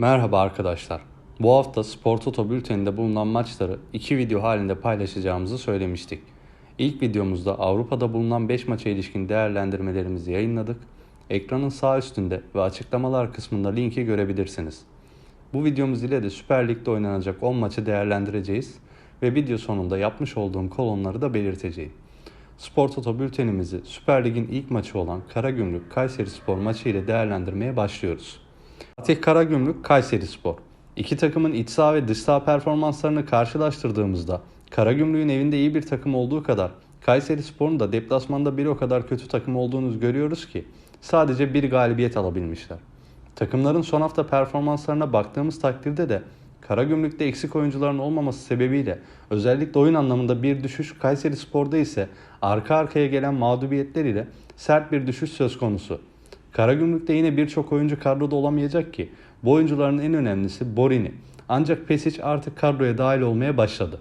Merhaba arkadaşlar. Bu hafta Spor Toto bülteninde bulunan maçları iki video halinde paylaşacağımızı söylemiştik. İlk videomuzda Avrupa'da bulunan 5 maça ilişkin değerlendirmelerimizi yayınladık. Ekranın sağ üstünde ve açıklamalar kısmında linki görebilirsiniz. Bu videomuz ile de Süper Lig'de oynanacak 10 maçı değerlendireceğiz ve video sonunda yapmış olduğum kolonları da belirteceğim. Spor Toto bültenimizi Süper Lig'in ilk maçı olan Karagümrük Kayseri Spor maçı ile değerlendirmeye başlıyoruz. Fatih Karagümrük Kayseri Spor. İki takımın iç saha ve dış saha performanslarını karşılaştırdığımızda Karagümrük'ün evinde iyi bir takım olduğu kadar Kayseri Spor'un da deplasmanda bir o kadar kötü takım olduğunu görüyoruz ki sadece bir galibiyet alabilmişler. Takımların son hafta performanslarına baktığımız takdirde de Karagümrük'te eksik oyuncuların olmaması sebebiyle özellikle oyun anlamında bir düşüş Kayseri Spor'da ise arka arkaya gelen mağdubiyetler ile sert bir düşüş söz konusu. Karagümrük'te yine birçok oyuncu kadroda olamayacak ki bu oyuncuların en önemlisi Borini. Ancak Pesic artık kadroya dahil olmaya başladı.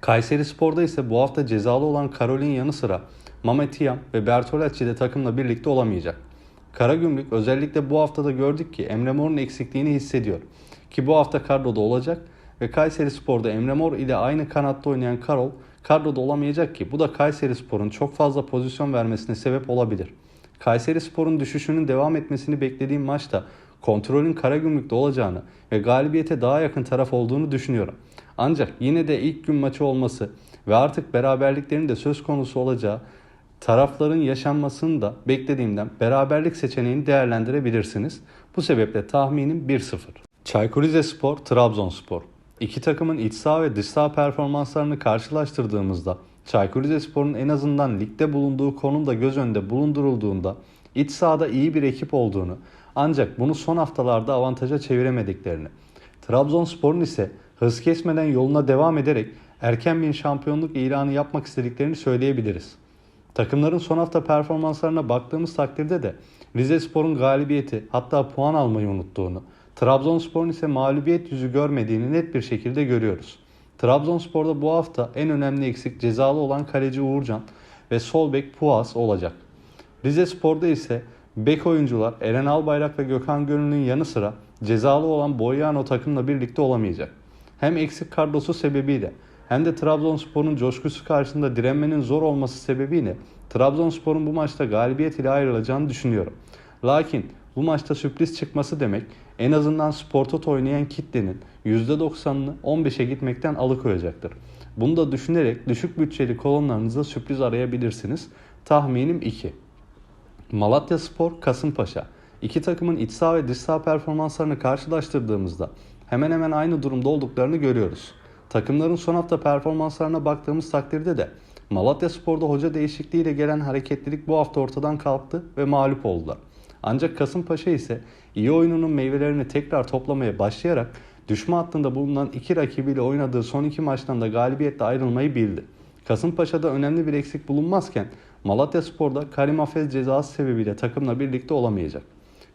Kayseri Spor'da ise bu hafta cezalı olan Karol'in yanı sıra Mametiyam ve Bertolacci de takımla birlikte olamayacak. Karagümrük özellikle bu haftada gördük ki Emre Mor'un eksikliğini hissediyor. Ki bu hafta kadroda olacak ve Kayseri Spor'da Emre Mor ile aynı kanatta oynayan Karol kadroda olamayacak ki bu da Kayseri Spor'un çok fazla pozisyon vermesine sebep olabilir. Kayseri Spor'un düşüşünün devam etmesini beklediğim maçta kontrolün Karagümrük'te olacağını ve galibiyete daha yakın taraf olduğunu düşünüyorum. Ancak yine de ilk gün maçı olması ve artık beraberliklerin de söz konusu olacağı tarafların yaşanmasını da beklediğimden beraberlik seçeneğini değerlendirebilirsiniz. Bu sebeple tahminim 1-0. Çaykur Rizespor, Trabzonspor. İki takımın iç saha ve dış saha performanslarını karşılaştırdığımızda Çaykur Rizespor'un en azından ligde bulunduğu konumda göz önünde bulundurulduğunda iç sahada iyi bir ekip olduğunu ancak bunu son haftalarda avantaja çeviremediklerini, Trabzonspor'un ise hız kesmeden yoluna devam ederek erken bir şampiyonluk ilanı yapmak istediklerini söyleyebiliriz. Takımların son hafta performanslarına baktığımız takdirde de Rizespor'un galibiyeti hatta puan almayı unuttuğunu, Trabzonspor'un ise mağlubiyet yüzü görmediğini net bir şekilde görüyoruz. Trabzonspor'da bu hafta en önemli eksik cezalı olan kaleci Uğurcan ve sol bek Puas olacak. Rize Spor'da ise bek oyuncular Eren Albayrak ve Gökhan Gönül'ün yanı sıra cezalı olan Boyano takımla birlikte olamayacak. Hem eksik kadrosu sebebiyle hem de Trabzonspor'un coşkusu karşısında direnmenin zor olması sebebiyle Trabzonspor'un bu maçta galibiyet ile ayrılacağını düşünüyorum. Lakin bu maçta sürpriz çıkması demek en azından sportot oynayan kitlenin %90'ını 15'e gitmekten alıkoyacaktır. Bunu da düşünerek düşük bütçeli kolonlarınıza sürpriz arayabilirsiniz. Tahminim 2. Malatya Spor, Kasımpaşa. İki takımın iç saha ve dış saha performanslarını karşılaştırdığımızda hemen hemen aynı durumda olduklarını görüyoruz. Takımların son hafta performanslarına baktığımız takdirde de Malatya Spor'da hoca değişikliğiyle gelen hareketlilik bu hafta ortadan kalktı ve mağlup oldular. Ancak Kasımpaşa ise iyi oyununun meyvelerini tekrar toplamaya başlayarak düşme hattında bulunan iki rakibiyle oynadığı son iki maçtan da galibiyetle ayrılmayı bildi. Kasımpaşa'da önemli bir eksik bulunmazken Malatya Spor'da Karim Afez cezası sebebiyle takımla birlikte olamayacak.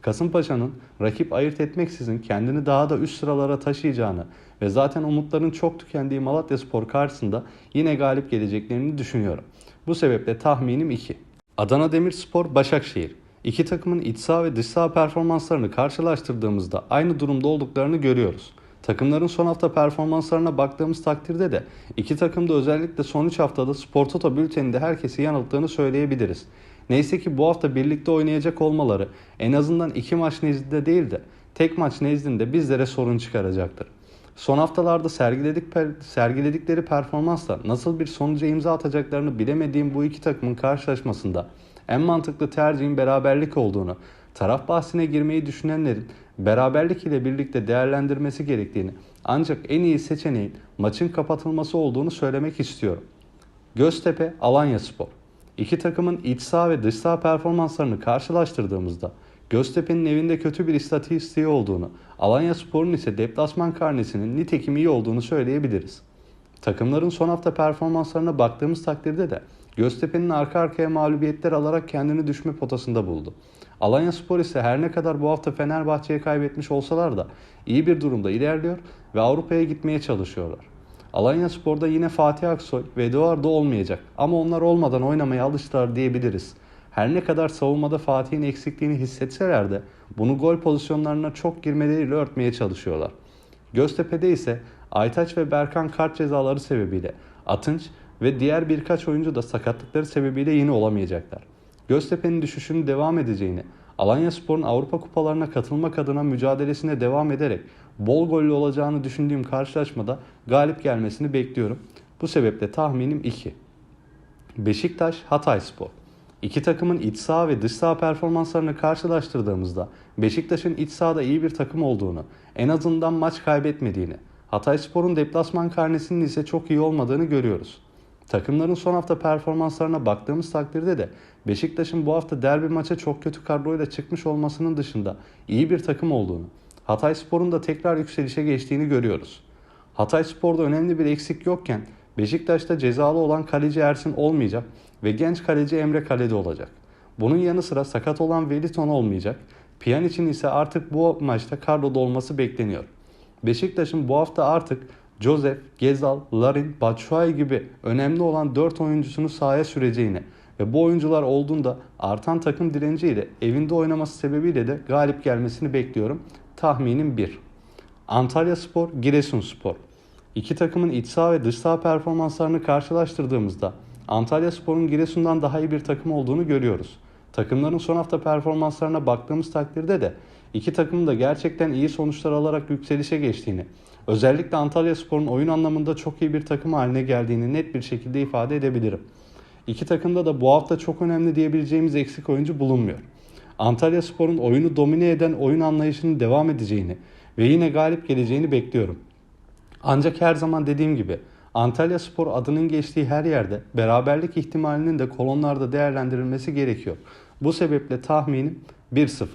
Kasımpaşa'nın rakip ayırt etmeksizin kendini daha da üst sıralara taşıyacağını ve zaten umutların çok tükendiği Malatya Spor karşısında yine galip geleceklerini düşünüyorum. Bu sebeple tahminim 2. Adana Demirspor Başakşehir. İki takımın iç saha ve dış saha performanslarını karşılaştırdığımızda aynı durumda olduklarını görüyoruz. Takımların son hafta performanslarına baktığımız takdirde de iki takım da özellikle son 3 haftada Spor Toto bülteninde herkesi yanılttığını söyleyebiliriz. Neyse ki bu hafta birlikte oynayacak olmaları en azından iki maç nezdinde değil de tek maç nezdinde bizlere sorun çıkaracaktır. Son haftalarda sergiledik, sergiledikleri performansla nasıl bir sonuca imza atacaklarını bilemediğim bu iki takımın karşılaşmasında en mantıklı tercihin beraberlik olduğunu, taraf bahsine girmeyi düşünenlerin beraberlik ile birlikte değerlendirmesi gerektiğini ancak en iyi seçeneğin maçın kapatılması olduğunu söylemek istiyorum. Göztepe Alanya Spor İki takımın iç saha ve dış saha performanslarını karşılaştırdığımızda Göztepe'nin evinde kötü bir istatistiği olduğunu, Alanya Spor'un ise deplasman karnesinin nitekim iyi olduğunu söyleyebiliriz. Takımların son hafta performanslarına baktığımız takdirde de Göztepe'nin arka arkaya mağlubiyetler alarak kendini düşme potasında buldu. Alanya Spor ise her ne kadar bu hafta Fenerbahçe'ye kaybetmiş olsalar da iyi bir durumda ilerliyor ve Avrupa'ya gitmeye çalışıyorlar. Alanya Spor'da yine Fatih Aksoy ve Eduardo olmayacak ama onlar olmadan oynamaya alıştılar diyebiliriz. her ne kadar savunmada Fatih'in eksikliğini hissetseler de bunu gol pozisyonlarına çok girmeleriyle örtmeye çalışıyorlar. Göztepe'de ise Aytaç ve Berkan kart cezaları sebebiyle Atınç ve diğer birkaç oyuncu da sakatlıkları sebebiyle yine olamayacaklar. Göztepe'nin düşüşünün devam edeceğini, Alanya Spor'un Avrupa kupalarına katılmak adına mücadelesine devam ederek bol gollü olacağını düşündüğüm karşılaşmada galip gelmesini bekliyorum. Bu sebeple tahminim 2. Beşiktaş Hatay Spor. İki takımın iç saha ve dış saha performanslarını karşılaştırdığımızda Beşiktaş'ın iç sahada iyi bir takım olduğunu, en azından maç kaybetmediğini, Hatay Spor'un deplasman karnesinin ise çok iyi olmadığını görüyoruz. Takımların son hafta performanslarına baktığımız takdirde de Beşiktaş'ın bu hafta derbi maça çok kötü kadroyla çıkmış olmasının dışında iyi bir takım olduğunu, Hatay Spor'un da tekrar yükselişe geçtiğini görüyoruz. Hatay Spor'da önemli bir eksik yokken Beşiktaş'ta cezalı olan kaleci Ersin olmayacak ve genç kaleci Emre kalede olacak. Bunun yanı sıra sakat olan Veliton olmayacak. Pjanic'in ise artık bu maçta kadroda olması bekleniyor. Beşiktaş'ın bu hafta artık Joseph, Gezal, Larin, Batshuayi gibi önemli olan 4 oyuncusunu sahaya süreceğini ve bu oyuncular olduğunda artan takım direnciyle evinde oynaması sebebiyle de galip gelmesini bekliyorum. Tahminim 1. Antalya Spor, Giresun Spor. İki takımın iç saha ve dış saha performanslarını karşılaştırdığımızda Antalya Spor'un Giresun'dan daha iyi bir takım olduğunu görüyoruz. Takımların son hafta performanslarına baktığımız takdirde de iki takımın da gerçekten iyi sonuçlar alarak yükselişe geçtiğini, özellikle Antalya Spor'un oyun anlamında çok iyi bir takım haline geldiğini net bir şekilde ifade edebilirim. İki takımda da bu hafta çok önemli diyebileceğimiz eksik oyuncu bulunmuyor. Antalya Spor'un oyunu domine eden oyun anlayışının devam edeceğini ve yine galip geleceğini bekliyorum. Ancak her zaman dediğim gibi Antalya Spor adının geçtiği her yerde beraberlik ihtimalinin de kolonlarda değerlendirilmesi gerekiyor. Bu sebeple tahminim 1-0.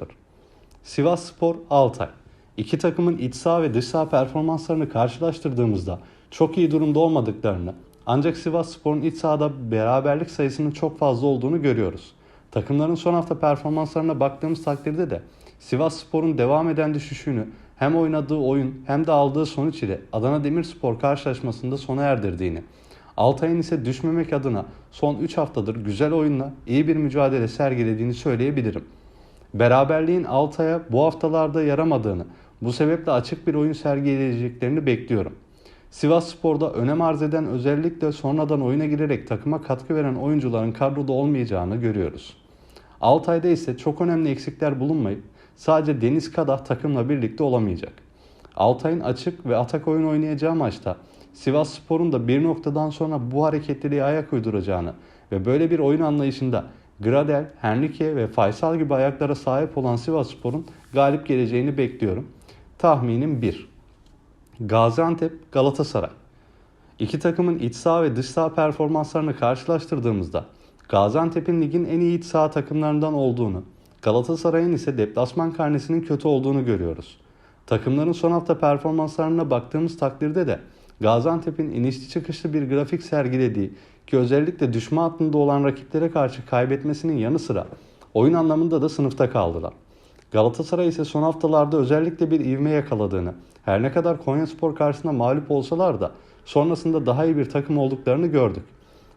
Sivas Spor Altay. İki takımın iç saha ve dış saha performanslarını karşılaştırdığımızda çok iyi durumda olmadıklarını ancak Sivas Spor'un iç sahada beraberlik sayısının çok fazla olduğunu görüyoruz. Takımların son hafta performanslarına baktığımız takdirde de Sivas Spor'un devam eden düşüşünü hem oynadığı oyun hem de aldığı sonuç ile Adana Demirspor karşılaşmasında sona erdirdiğini, Altay'ın ise düşmemek adına son 3 haftadır güzel oyunla iyi bir mücadele sergilediğini söyleyebilirim. Beraberliğin Altay'a bu haftalarda yaramadığını, bu sebeple açık bir oyun sergileyeceklerini bekliyorum. Sivas Spor'da önem arz eden özellikle sonradan oyuna girerek takıma katkı veren oyuncuların kadroda olmayacağını görüyoruz. Altay'da ise çok önemli eksikler bulunmayıp sadece Deniz Kadah takımla birlikte olamayacak. Altay'ın açık ve atak oyun oynayacağı maçta Sivas Spor'un da bir noktadan sonra bu hareketliliğe ayak uyduracağını ve böyle bir oyun anlayışında Gradel, Henrique ve Faysal gibi ayaklara sahip olan Sivas Spor'un galip geleceğini bekliyorum. Tahminim 1. Gaziantep, Galatasaray. İki takımın iç saha ve dış saha performanslarını karşılaştırdığımızda Gaziantep'in ligin en iyi iç saha takımlarından olduğunu, Galatasaray'ın ise deplasman karnesinin kötü olduğunu görüyoruz. Takımların son hafta performanslarına baktığımız takdirde de Gaziantep'in inişli çıkışlı bir grafik sergilediği ki özellikle düşme hattında olan rakiplere karşı kaybetmesinin yanı sıra oyun anlamında da sınıfta kaldılar. Galatasaray ise son haftalarda özellikle bir ivme yakaladığını, her ne kadar Konyaspor karşısında mağlup olsalar da sonrasında daha iyi bir takım olduklarını gördük.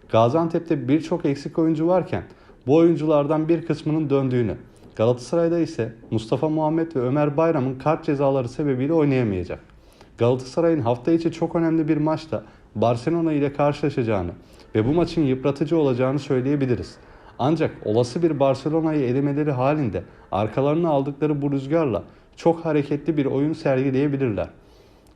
Gaziantep'te birçok eksik oyuncu varken bu oyunculardan bir kısmının döndüğünü, Galatasaray'da ise Mustafa Muhammed ve Ömer Bayram'ın kart cezaları sebebiyle oynayamayacak. Galatasaray'ın hafta içi çok önemli bir maçta Barcelona ile karşılaşacağını ve bu maçın yıpratıcı olacağını söyleyebiliriz. Ancak olası bir Barcelona'yı elemeleri halinde arkalarına aldıkları bu rüzgarla çok hareketli bir oyun sergileyebilirler.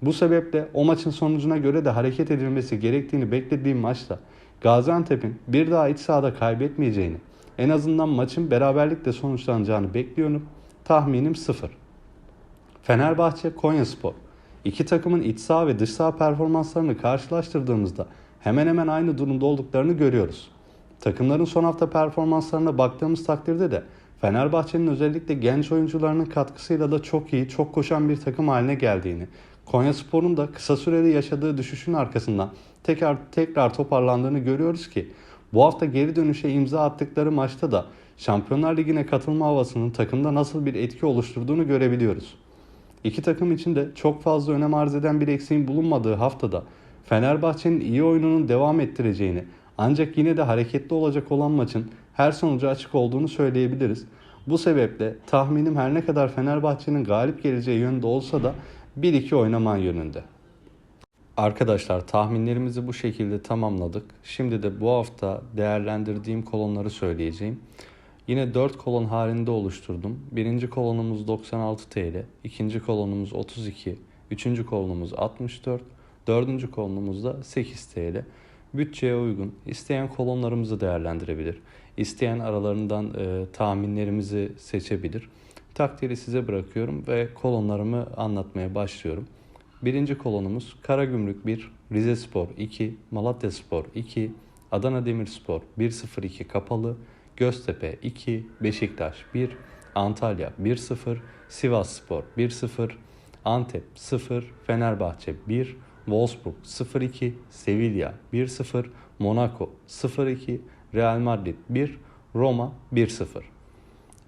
Bu sebeple o maçın sonucuna göre de hareket edilmesi gerektiğini beklediğim maçta Gaziantep'in bir daha iç sahada kaybetmeyeceğini, en azından maçın beraberlikle sonuçlanacağını bekliyorum. Tahminim 0. Fenerbahçe Konyaspor. İki takımın iç saha ve dış saha performanslarını karşılaştırdığımızda hemen hemen aynı durumda olduklarını görüyoruz. Takımların son hafta performanslarına baktığımız takdirde de Fenerbahçe'nin özellikle genç oyuncularının katkısıyla da çok iyi, çok koşan bir takım haline geldiğini, Konyaspor'un da kısa süreli yaşadığı düşüşün arkasından tekrar tekrar toparlandığını görüyoruz ki bu hafta geri dönüşe imza attıkları maçta da Şampiyonlar Ligi'ne katılma havasının takımda nasıl bir etki oluşturduğunu görebiliyoruz. İki takım için de çok fazla önem arz eden bir eksiğin bulunmadığı haftada Fenerbahçe'nin iyi oyununun devam ettireceğini ancak yine de hareketli olacak olan maçın her sonucu açık olduğunu söyleyebiliriz. Bu sebeple tahminim her ne kadar Fenerbahçe'nin galip geleceği yönünde olsa da 1-2 oynaman yönünde. Arkadaşlar tahminlerimizi bu şekilde tamamladık. Şimdi de bu hafta değerlendirdiğim kolonları söyleyeceğim. Yine 4 kolon halinde oluşturdum. Birinci kolonumuz 96 TL, ikinci kolonumuz 32, üçüncü kolonumuz 64, dördüncü kolonumuz da 8 TL. Bütçeye uygun. İsteyen kolonlarımızı değerlendirebilir. İsteyen aralarından e, tahminlerimizi seçebilir. Takdiri size bırakıyorum ve kolonlarımı anlatmaya başlıyorum. Birinci kolonumuz Karagümrük 1, Rize Spor 2, Malatya Spor 2, Adana Demirspor 1-0-2 kapalı, Göztepe 2, Beşiktaş 1, Antalya 1-0, Sivas Spor 1-0, Antep 0, Fenerbahçe 1, Wolfsburg 0-2, Sevilla 1-0, Monaco 0-2, Real Madrid 1, Roma 1-0.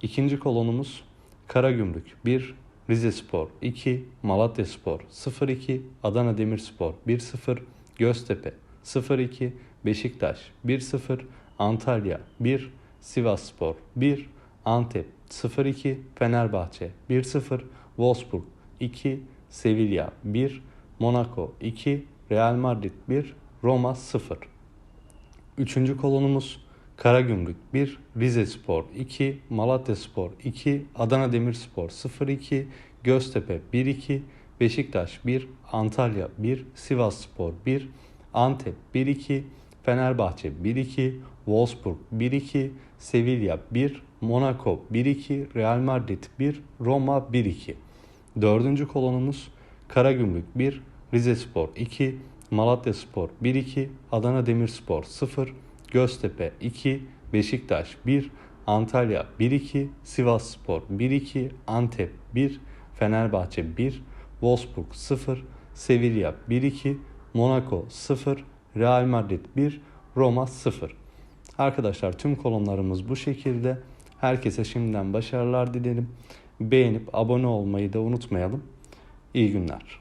İkinci kolonumuz Karagümrük 1, Rize Spor 2, Malatya Spor 0-2, Adana Demirspor 1-0, Göztepe 0-2, Beşiktaş 1-0, Antalya 1, Sivas Spor 1, Antep 0-2, Fenerbahçe 1-0, Wolfsburg 2, Sevilla 1, Monaco 2, Real Madrid 1, Roma 0. Üçüncü kolonumuz Karagümrük 1, Rize Spor 2, Malatya Spor 2, Adana Demirspor 0-2, Göztepe 1-2, Beşiktaş 1, Antalya 1, Sivas Spor 1, Antep 1-2, Fenerbahçe 1-2, Wolfsburg 1-2, Sevilla 1, Monaco 1-2, Real Madrid 1, Roma 1-2. Dördüncü kolonumuz Karagümrük 1, Rize Spor 2, Malatya Spor 1-2, Adana Demirspor 0, Göztepe 2, Beşiktaş 1, Antalya 1-2, Sivas Spor 1-2, Antep 1, Fenerbahçe 1, Wolfsburg 0, Sevilla 1-2, Monaco 0, Real Madrid 1, Roma 0. Arkadaşlar tüm kolonlarımız bu şekilde. Herkese şimdiden başarılar dilerim. Beğenip abone olmayı da unutmayalım. İyi günler.